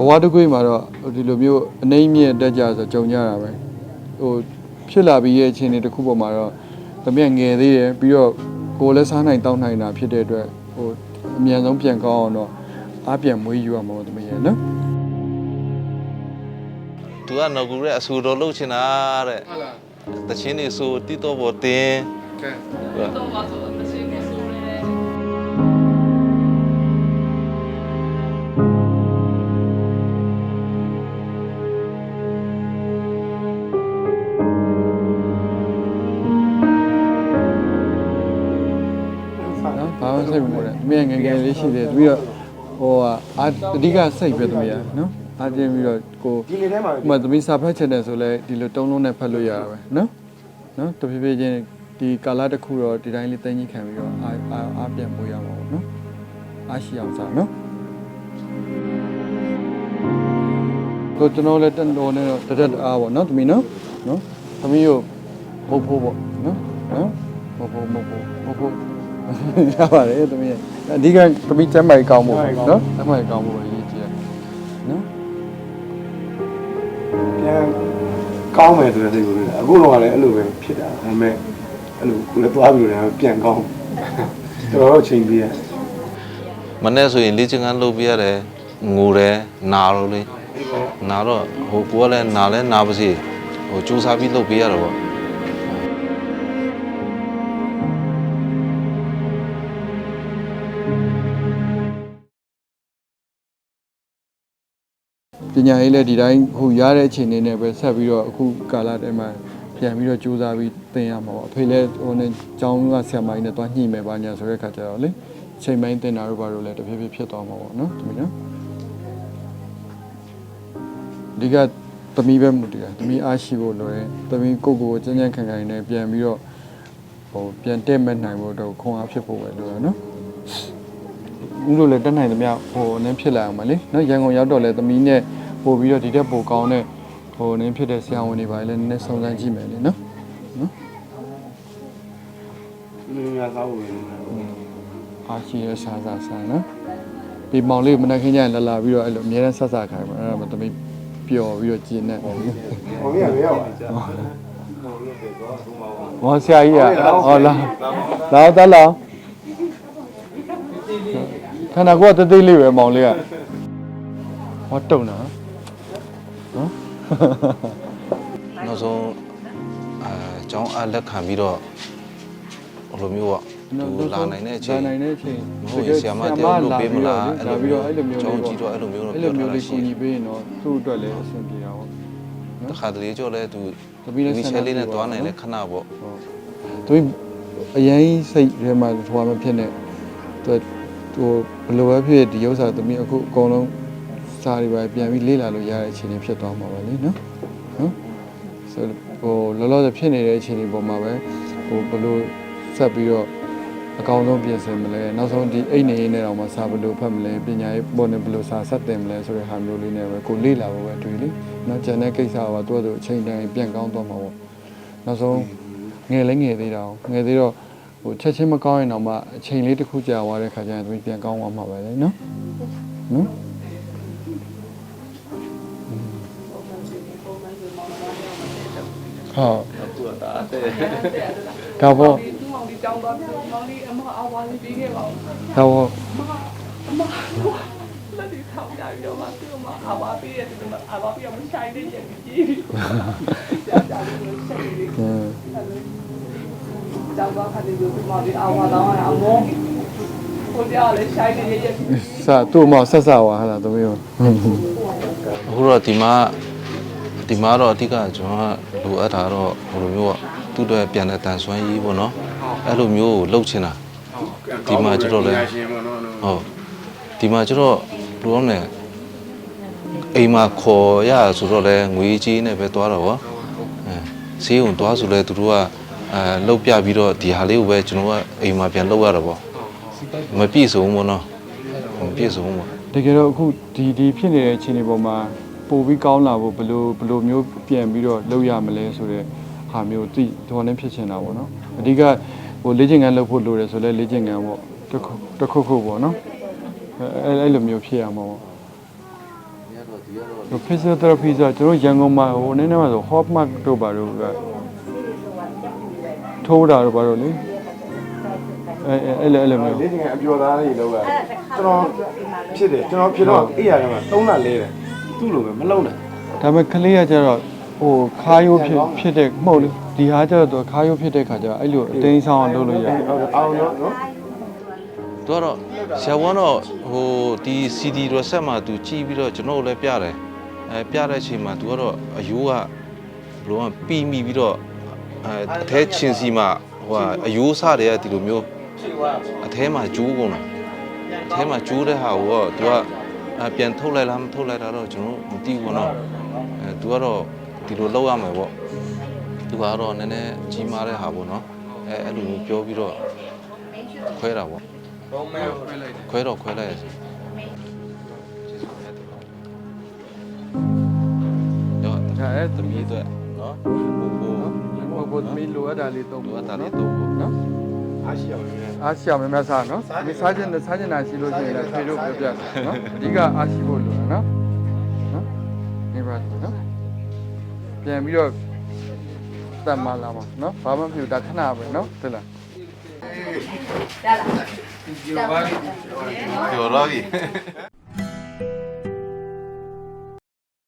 ဘဝတစ်ခုမှာတော့ဒီလိုမျိုးအနှိမ့်မြင့်တက်ကြဆိုကြုံကြတာပဲဟိုဖြစ်လာပြီးရဲ့အခြေအနေတစ်ခုပေါ်မှာတော့သမီးကငယ်သေးတယ်ပြီးတော့ကိုယ်လည်းစားနိုင်တောင်းနိုင်တာဖြစ်တဲ့အတွက်ဟိုအမြန်ဆုံးပြန်ကောင်းအောင်တော့အားပြန်မွေးယူရမှာပေါ့သမီးရဲ့နော်သူကနော်ကူရဲ့အဆူတော်လှုပ်ချင်တာတဲ့ဟုတ်လားတချင်းနေဆိုတိတော့ပေါ်တင်ကဲတော့ပါ နော်ဘာမှစိတ်မပေါ်နဲ့သမီးကငယ်ငယ်လေးရှိသေးတယ်ပြီးတော့ဟိုဟာအာအဓိကစိတ်ပဲသမီးကနော်အားကျင်းပြီးတော့ကိုဒီနေ့ထဲမှာဥပမာသမီးစာဖတ်ချင်တယ်ဆိုလဲဒီလိုတုံးလုံးနဲ့ဖတ်လို့ရတာပဲနော်နော်တဖြည်းဖြည်းချင်းဒီကာလတစ်ခုတော့ဒီတိုင်းလေးတင်းကြီးခံပြီးတော့အားအားအားပြန်ပို့ရမှာပေါ့နော်အားရှိအောင်စားနော်ကိုကျွန်တော်လည်းတန်တော်နဲ့တော့တရက်အားပေါ့နော်သမီးနော်နော်သမီးကိုမဟုတ်ဖို့ပေါ့နော်နော်မဟုတ်ဖို့မဟုတ်ဖို့မဟုတ်ဖို့ ရပါတယ်သမီးရဲ့အဓိကသမီးကျမ်းမာရေးကောင်းဖို့ပေါ့နော်ကျမ်းမာရေးကောင်းဖို့ပဲအရေးကြီးတယ်နော်ပြန်ကောင်းမယ်ဆိုတဲ့စိတ်ကိုလည်းအခုတော့လည်းအဲ့လိုပဲဖြစ်တာဒါပေမဲ့အဲ့လိုကိုလည်းသွားပြီးတော့ပြန်ကောင်းတော်တော်ချိန်ပြီးရမနေ့ဆိုရင်လေ့ကျင့်ခန်းလုပ်ပြရတယ်ငိုတယ်နာတော့လေနာတော့ဟိုကိုကလည်းနာလဲနာပါစေဟိုစူးစမ်းပြီးလုပ်ပြရတော့ ပေါ့ပညာရေးလည်းဒီတိုင်းဟိုရတဲ့အချိန်လေးနဲ့ပဲဆက်ပြီးတော့အခုကာလထဲမှာပြန်ပြီးတော့ကြိုးစားပြီးသင်ရမှာပေါ့အဖေလည်းဟိုနဲ့ကျောင်းကဆရာမကြီးနဲ့တွားညှိမယ်ပါညာဆိုတဲ့ခါကျတော့လေအချိန်ပိုင်းသင်တာတို့ဘာလို့လဲတဖြည်းဖြည်းဖြစ်သွားမှာပေါ့နော်ဒီနော်ဒီကသမီးပဲမူတည်တာသမီးအားရှိဖို့လိုတယ်သမီးကိုယ့်ကိုယ်ကိုကျန်းကျန်းခံခံနဲ့ပြန်ပြီးတော့ဟိုပြန်တက်မဲ့နိုင်ဖို့တော့ခွန်အားဖြစ်ဖို့ပဲလိုတယ်နော်ဦးတို့လည်းတက်နိုင်သမျှဟိုနင်းဖြစ်လာအောင်မလေနော်ရန်ကုန်ရောက်တော့လဲသမီးနဲ့ ပို့ပြီးတော့ဒီတက်ပို့ကောင်းတဲ့ဟိုနင်းဖြစ်တဲ့ဆရာဝန်တွေပါလေနည်းနည်းစုံစမ်းကြည့်မယ်လေနော်နော်လူများကောင်းဝင်နေတယ်အားရှိရစားစားစားနော်ဒီမောင်လေးမနက်ခင်းကျရင်လာလာပြီးတော့အဲ့လိုအများနဲ့ဆက်ဆက်ခိုင်းမှာအဲ့ဒါမှသမီးပျော်ပြီးတော့ကျင်းနေတယ်ဟိုကြီးကမရောက်ပါဘူးဟောဆရာကြီးอ่ะဟောလာလာတက်လာခန္ဓာကိုယ်ကတသေးလေးပဲမောင်လေးကဟောတုံတာ နော်နောက်ဆုံးအဲကျောင်းအလက်ခံပြီးတော့ဟိုလိုမျိုးပေါ့သူလာနိုင်တဲ့အချိန်လာနိုင်တဲ့အချိန်မဟုတ်ရင်ဆရာမတယောက်လုပ်ပေးမလားအဲ့လာလိုပြီးမျိုးတော့အဲ့လိုမျိုးကျောင်းကြီးတော့အဲ့လိုမျိုးတော့အဲ့ပြောလိုထားမျိုးတာလေးရှိကိုတယ်ညီပေးရင်တော့သူ့အတွက်လည်းအဆင်ပြေတာပေါ့တခါတလေကြောလဲသူသမီးလည်းဒီချက်လေးနဲ့တွားနိုင်တဲ့ခဏပေါ့ဟုတ်သူအရင်စိတ်ထဲမှာထွားမဖြစ်နဲ့သူသူဘယ်လိုပဲဖြစ်ဒီဥစ္စာသမီးအခုအကုန်လုံး စာတွေပဲပြန်ပြီးလေ့လာလို့ရတဲ့အခြေအနေဖြစ်သွားမှာပါလေနော်နော်ဆိုဟိုလောလောဆယ်ဖြစ်နေတဲ့အခြေအနေပေါ်မှာပဲဟိုဘယ်လိုဆက်ပြီးတော့အကောင်းဆုံးပြင်ဆင်မလဲနောက်ဆုံးဒီအိတ်နေရင်းနဲ့တော့မှစာဘယ်လိုဖတ်မလဲပညာရေးပေါ်နေဘယ်လိုစာဆက်တင်မလဲဆိုတဲ့ဟာမျိုးလေးနဲ့ပဲကိုလေ့လာဖို့ပဲတွေ့လေနော်ကျန်တဲ့ကိစ္စကသူ့အတူအချိန်တိုင်းပြန်ကောင်းသွားမှာပေါ့နောက်ဆုံးငယ်လည်းငယ်သေးတာငယ်သေးတော့ဟိုချက်ချင်းမကောင်းရင်တော့မှအချိန်လေးတစ်ခုကြာသွားတဲ့ခါကျရင်သူပြန်ကောင်းသွားမှာပဲလေနော်နော် ဟုတ်သူကတာတဲ့ဒါပေါ့ဒီမောင်ဒီတောင်းသွားပြီးမောင်လေးအမအဝါလေးပြီးခဲ့ပါဦးဒါပေါ့အမလက်ဒီထောက်ကြပြီးတော့မှသူ့မှာအဝါပြီးရတယ်ဒီမှာအဝါပြီးအောင်ဆိုင်နေရင်ကြီးကြာကြာလေးလို့ဆိုင်နေအင်းတောင်းသွားခါဒီလိုဒီမောင်ဒီအဝါတော့အမောဟိုကြားလေဆိုင်နေရဲ့စာသူ့မောက်ဆက်ဆက်သွားဟာလားသမီးရောအခုတော့ဒီမှာ ဒီမှာတော့အဓိကကျွန်တော်ကလိုအပ်တာတော့ဟိုလိုမျိုးပေါ့သူ့အတွက်ပြန်တဲ့တန်ဆွမ်းရေးပေါ့နော်အဲ့လိုမျိုးကိုလှုပ်ချင်တာဒီမှာကျတော့လေဟုတ်ဒီမှာကျတော့ဘယ်လိုလဲအိမ်မှာခေါ်ရဆိုတော့လေငွေကြီးနဲ့ပဲသွားတော့ဗောအဲဈေးုံသွားဆိုလဲသူတို့ကအဲလှုပ်ပြပြီးတော့ဒီဟာလေးကိုပဲကျွန်တော်ကအိမ်မှာပြန်လှုပ်ရတော့ဗောမပြည့်စုံဘူးဗောနော်မပြည့်စုံဘူးဗောတကယ်တော့အခုဒီဒီဖြစ်နေတဲ့အခြေအနေပေါ်မှာ ပိုပြီးကောင်းလာဖို့ဘယ်လိုဘယ်လိုမျိုးပြန်ပြီးတော့လုပ်ရမလဲဆိုတဲ့ဟာမျိုးသိတော်နဲ့ဖြစ်ချင်တာပေါ့နော်အဓိကဟိုလေ့ကျင့်ခန်းလုပ်ဖို့လိုတယ်ဆိုလဲလေ့ကျင့်ခန်းပေါ့တစ်ခုတစ်ခုခုပေါ့နော်အဲအဲ့အဲ့လိုမျိုးဖြစ်ရမှာပေါ့ဒီကတော့ဒီ physiotherapy ဆိုတော့ကျွန်တော်ရန်ကုန်မှာဟိုနည်းနည်းမှဆို hot mark တို့ပါတို့ကထိုးတာတို့ပါတို့လေအဲအဲအဲ့လိုအဲ့လိုမျိုးလေးချင်းအပျော်သားလေးလောက်ရတယ်ကျွန်တော်ဖြစ်တယ်ကျွန်တော်ဖြစ်တော့အိယာထဲမှာသုံးလလဲတယ် သူ့လိုပဲမလုံးနဲ့ ဒါပေမဲ့ကလေးကကျတော့ဟိုခါရိုးဖြစ်ဖြစ်တဲ့မှုတ်လေဒီဟာကျတော့သူကခါရိုးဖြစ်တဲ့ခါကျတော့အဲ့လိုအတင်းဆောင်အောင်လုပ်လို့ရတယ် အောင်နော်နော်သူကတော့ဇာဝန်းတော့ဟိုဒီ CD reset မှာသူကြည့်ပြီးတော့ကျွန်တော်တို့လည်းပြတယ်အဲပြတဲ့အချိန်မှာသူကတော့အယိုးကဘလို့ကပီမိပြီးတော့အဲအထဲချင်းစီမှာဟိုကအယိုးစတွေကဒီလိုမျိုးအထဲမှာကျိုးကုန်တာအထဲမှာကျိုးတဲ့ဟာကိုတော့သူက ပြန်ထုတ်လိုက်လားမထုတ်လိုက်တာတော့ကျွန်တော်မသိဘူးပေါ့နော်အဲသူကတော့ဒီလိုလောက်ရမယ်ပေါ့သူကတော့နည်းနည်းကြီးမားတဲ့ဟာပေါ့နော်အဲအဲ့လိုမျိုးပြောပြီးတော့ခွဲတာပေါ့ခွဲတော့ခွဲလိုက်ရစီရောဒါအဲ့သမီးအတွက်နော်ဟိုဟိုဟိုဘုသမီးလိုအပ်တာလေးတော့လိုအပ်တာလေးတော့ပေါ့နော် အားရှိအောင်လည်းအားရှိအောင်များများစားနော်ဒီစားခြင်းစားခြင်းနာရှိလို့ရှိရင်လည်းဖေတို့ပြောပြနော်အဓိကအားရှိဖို့လိုတယ်နော်နော်နေပါနော်ပြန်ပြီးတော့တတ်မလာပါနော်ဘာမှမဖြစ်ဘူးဒါခဏပဲနော်ဟုတ်လားပြောတော့ပြီ